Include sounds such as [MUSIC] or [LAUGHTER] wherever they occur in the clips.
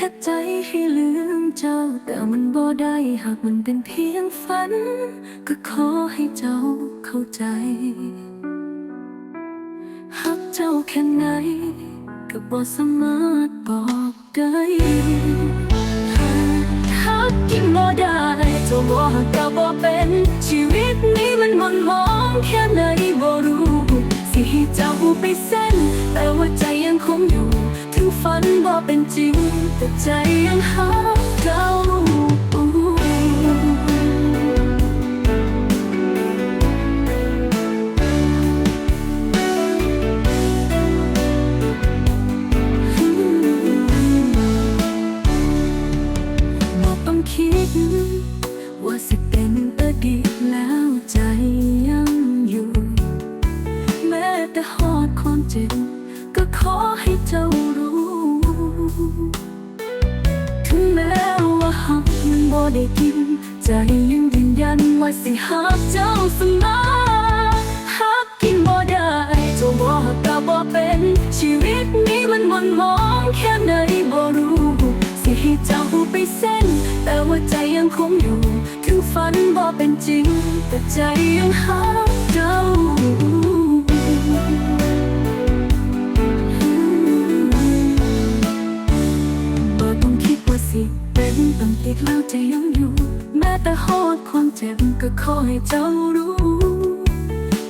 มันปวดร้าวแค่ใจให้ลืมเจ้า แต่มันบ่ได้หากมันเป็นเพียงฝัน ก็ขอให้เจ้าเข้าใจหักเจ้าแค่ไหน ก็บ่สามารถบอกได้หักกินบ่ได้เจ้าบ่หักก็บ่เป็นชีวิตนี้มันมนมองแค่ไหนบ่รู้สิให้เจ้าไปเส้น แต่ว่าใจยังคงอยู่ ถึงฝันบ่เป็นจริง แต่ใจยังหาเจ้าบอกต้องคิด ว่าสิเป็นอดีตแล้วใจยังอยู่ แม้แต่หอดความจริงก็ขอให้เจ้า ได้กิน ใจยังยืนยันว่าสิหักเจ้าเสมอหักกินบ่ได้เจ้าบ่หักก็บ่เป็น ชีวิตนี้มันมนมองแค่ไหนบ่รู้ สิให้เจ้าไปเส้น แต่ว่าใจยังคงอยู่ ถึงฝันบ่เป็นจริง แต่ใจยังหาเจ้าบ่ต้องคิดว่าสิ เป็นต้องติดแล้วใจยังอยู่ แม้แต่โหดความเจ็บก็ขอให้เจ้ารู้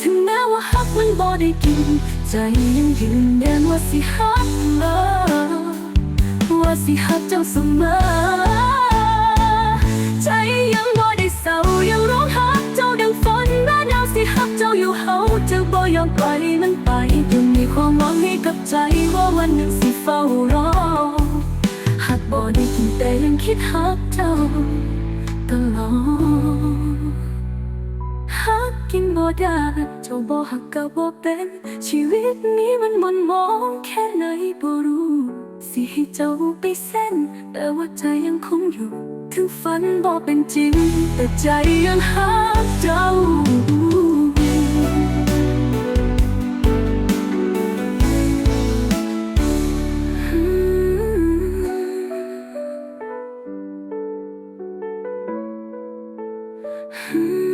ถึงแม้ว่าฮักมันบ่ได้กิน ใจยังยืนยันว่าสิฮักเธอว่าสิฮักเจ้าเสมอ ใจยังบ่ได้เศร้ายังร้องฮักเจ้าดังฝนแม่ดาวสิฮักเจ้าอยู่เฮาจะบ่ยอมปล่อยมันไปยังมีความหวังให้กับใจว่าวันหนึ่งสิเฝ้ารอ คิดหักเจ้าตลอดหักกินบ่ได้เจ้าบ่หักก็บ่เป็น ชีวิตนี้มันมนมองแค่ไหนบ่รู้สิให้เจ้าไปเส้น แต่ว่าใจยังคงอยู่ ถึงฝันบ่เป็นจริง แต่ใจยังหักเจ้า Hmm. [LAUGHS]